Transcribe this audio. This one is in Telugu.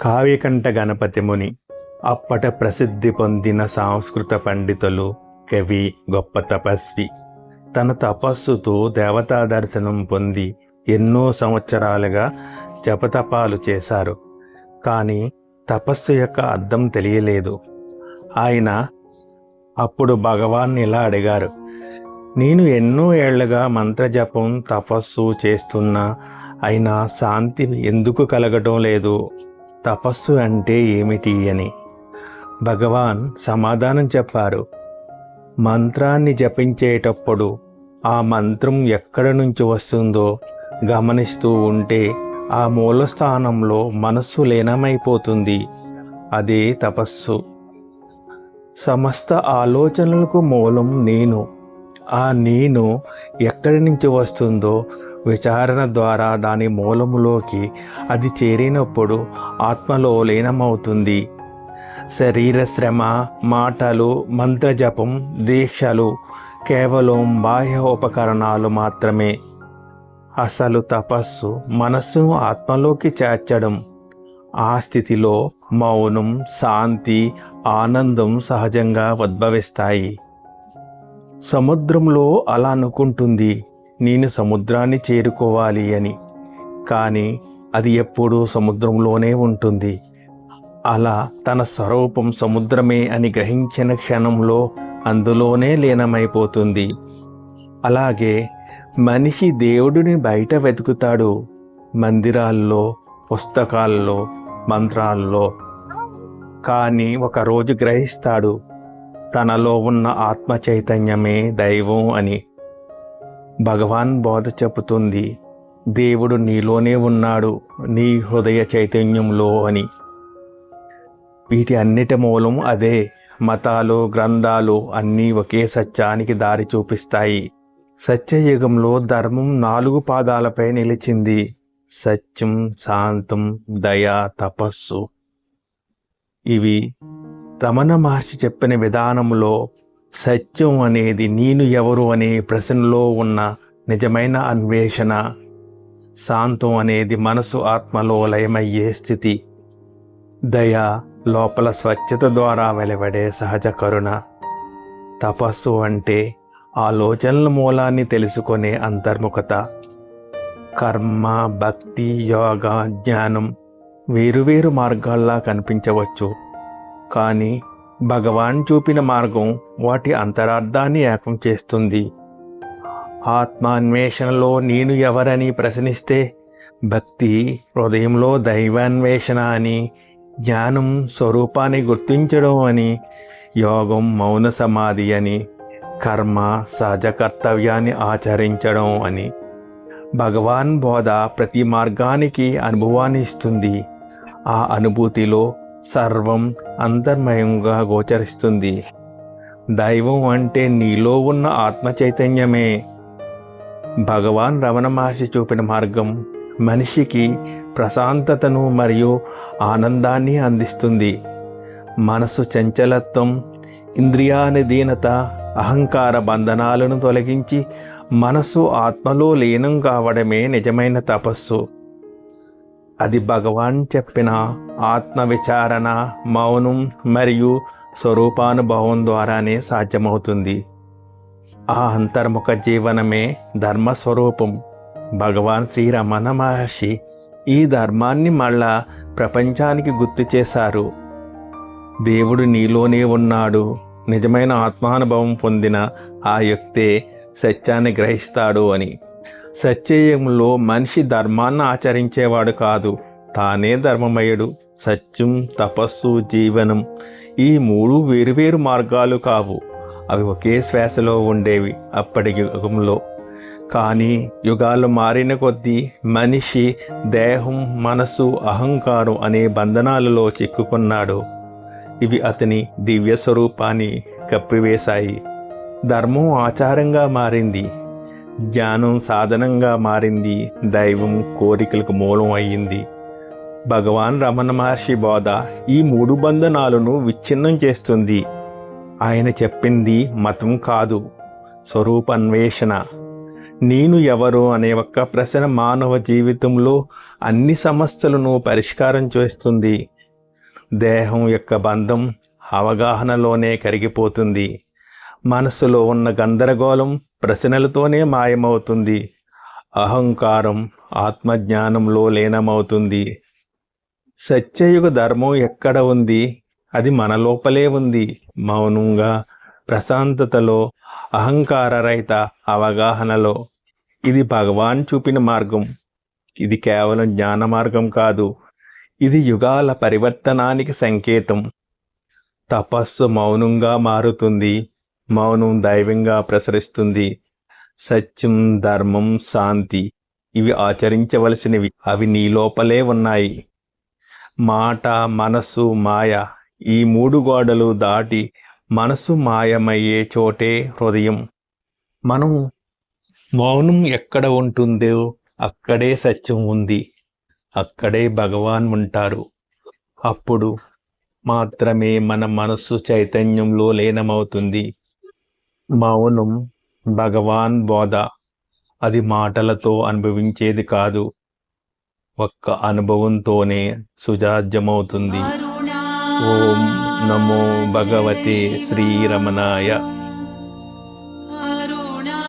కావ్యకంఠ గణపతి ముని అప్పట ప్రసిద్ధి పొందిన సంస్కృత పండితులు కవి గొప్ప తపస్వి. తన తపస్సుతో దేవతా దర్శనం పొంది ఎన్నో సంవత్సరాలుగా జపతపాలు చేశారు. కానీ తపస్సు యొక్క అర్థం తెలియలేదు. ఆయన అప్పుడు భగవాన్ ఇలా అడిగారు నేను ఎన్నో ఏళ్ళుగా మంత్రజపం తపస్సు చేస్తున్నా అయినా శాంతి ఎందుకు కలగటం లేదు? తపస్సు అంటే ఏమిటి అని భగవాన్ సమాధానం చెప్పారు. మంత్రాన్ని జపించేటప్పుడు ఆ మంత్రం ఎక్కడ నుంచి వస్తుందో గమనిస్తూ ఉంటే ఆ మూలస్థానంలో మనస్సు లీనమైపోతుంది. అదే తపస్సు. సమస్త ఆలోచనలకు మూలం నేను. ఆ నేను ఎక్కడి నుంచి వస్తుందో విచారణ ద్వారా దాని మూలములోకి అది చేరినప్పుడు ఆత్మలో లీనమవుతుంది. శరీర శ్రమ మాటలు మంత్రజపం దీక్షలు కేవలం బాహ్య ఉపకరణాలు మాత్రమే. అసలు తపస్సు మనస్సును ఆత్మలోకి చేర్చడం ఆ స్థితిలో మౌనం శాంతి ఆనందం సహజంగా ఉద్భవిస్తాయి. సముద్రంలో అలా అనుకుంటుంది. నేను సముద్రాన్ని చేరుకోవాలి అని. కానీ అది ఎప్పుడూ సముద్రంలోనే ఉంటుంది. అలా తన స్వరూపం సముద్రమే అని గ్రహించిన క్షణంలో అందులోనే లీనమైపోతుంది. అలాగే మనిషి దేవుడిని బయట వెతుకుతాడు. మందిరాల్లో పుస్తకాల్లో మంత్రాల్లో. కానీ ఒకరోజు గ్రహిస్తాడు తనలో ఉన్న ఆత్మ చైతన్యమే దైవం అని. భగవాన్ బోధ చెబుతుంది దేవుడు నీలోనే ఉన్నాడు నీ హృదయ చైతన్యంలో అని. వీటి అన్నిటి మూలం అదే మతాలు గ్రంథాలు అన్నీ ఒకే సత్యానికి దారి చూపిస్తాయి. సత్యయుగంలో ధర్మం నాలుగు పాదాలపై నిలిచింది. సత్యం శాంతం దయ తపస్సు. ఇవి రమణ మహర్షి చెప్పిన విధానంలో సత్యం అనేది నేను ఎవరు అనే ప్రశ్నలో ఉన్న నిజమైన అన్వేషణ. శాంతం అనేది మనసు ఆత్మలో లయమయ్యే స్థితి. దయ లోపల స్వచ్ఛత ద్వారా వెలువడే సహజ కరుణ. తపస్సు అంటే ఆలోచనల మూలాన్ని తెలుసుకునే అంతర్ముఖత. కర్మ భక్తి యోగ జ్ఞానం వేరువేరు మార్గాల్లా కనిపించవచ్చు. కానీ భగవాన్ చూపిన మార్గం వాటి అంతరార్థాన్ని ఏకం చేస్తుంది. ఆత్మాన్వేషణలో నేను ఎవరని ప్రశ్నిస్తే భక్తి హృదయంలో దైవాన్వేషణ అని జ్ఞానం స్వరూపాన్ని గుర్తించడం అని యోగం మౌన సమాధి అని కర్మ సహజ కర్తవ్యాన్ని ఆచరించడం అని. భగవాన్ బోధ ప్రతి మార్గానికి అనుభవాన్ని ఇస్తుంది. ఆ అనుభూతిలో సర్వం అంతర్మయంగా గోచరిస్తుంది. దైవం అంటే నీలో ఉన్న ఆత్మ చైతన్యమే భగవాన్ రమణ మహర్షి చూపిన మార్గం మనిషికి ప్రశాంతతను మరియు ఆనందాన్ని అందిస్తుంది. మనసు చంచలత్వం ఇంద్రియానిధీనత అహంకార బంధనాలను తొలగించి మనసు ఆత్మలో లీనం కావడమే నిజమైన తపస్సు. అది భగవాన్ చెప్పిన ఆత్మవిచారణ మౌనం మరియు స్వరూపానుభవం ద్వారానే సాధ్యమవుతుంది. ఆ అంతర్ముఖ జీవనమే ధర్మస్వరూపం. భగవాన్ శ్రీరమణ మహర్షి ఈ ధర్మాన్ని మళ్ళా ప్రపంచానికి గుర్తు చేశారు. దేవుడు నీలోనే ఉన్నాడు. నిజమైన ఆత్మానుభవం పొందిన ఆ వ్యక్తే సత్యాన్ని గ్రహిస్తాడు అని. సత్యయుగంలో మనిషి ధర్మాన్ని ఆచరించేవాడు కాదు. తానే ధర్మమయుడు. సత్యం తపస్సు జీవనం ఈ మూడు వేరువేరు మార్గాలు కావు. అవి ఒకే శ్వాసలో ఉండేవి అప్పటి యుగంలో. కానీ యుగాలు మారిన కొద్దీ మనిషి దేహం మనసు అహంకారం అనే బంధనాలలో చిక్కుకున్నాడు. ఇవి అతని దివ్య స్వరూపాన్ని కప్పివేశాయి. ధర్మం ఆచారంగా మారింది. జ్ఞానం సాధనంగా మారింది దైవం కోరికలకు మూలం అయ్యింది. భగవాన్ రమణ మహర్షి బోధ ఈ మూడు బంధనాలను విచ్ఛిన్నం చేస్తుంది. ఆయన చెప్పింది మతం కాదు స్వరూపన్వేషణ నేను ఎవరు అనే ఒక్క ప్రశ్న మానవ జీవితంలో అన్ని సమస్యలను పరిష్కారం చేస్తుంది. దేహం యొక్క బంధం అవగాహనలోనే కరిగిపోతుంది. మనసులో ఉన్న గందరగోళం ప్రశ్నలతోనే మాయమవుతుంది. అహంకారం ఆత్మజ్ఞానంలో లీనమవుతుంది. సత్యయుగ ధర్మం ఎక్కడ ఉంది? అది మన లోపలే ఉంది. మౌనంగా ప్రశాంతతలో అహంకారరహిత అవగాహనలో. ఇది భగవాన్ చూపిన మార్గం. ఇది కేవలం జ్ఞాన మార్గం కాదు. ఇది యుగాల పరివర్తనానికి సంకేతం. తపస్సు మౌనంగా మారుతుంది. మౌనం దైవంగా ప్రసరిస్తుంది. సత్యం ధర్మం శాంతి ఇవి ఆచరించవలసినవి. అవి నీ లోపలే ఉన్నాయి. మాట మనస్సు మాయ ఈ మూడు గోడలు దాటి మనసు మాయమయ్యే చోటే హృదయం. మనం మౌనం ఎక్కడ ఉంటుందో అక్కడే సత్యం ఉంది. అక్కడే భగవాన్ ఉంటారు. అప్పుడు మాత్రమే మన మనస్సు చైతన్యంలో లీనమవుతుంది. మౌనం భగవాన్ బోధ. అది మాటలతో అనుభవించేది కాదు. ఒక్క అనుభవంతోనే సుజాజ్యమవుతుంది. ఓం నమో భగవతే శ్రీరమణాయ.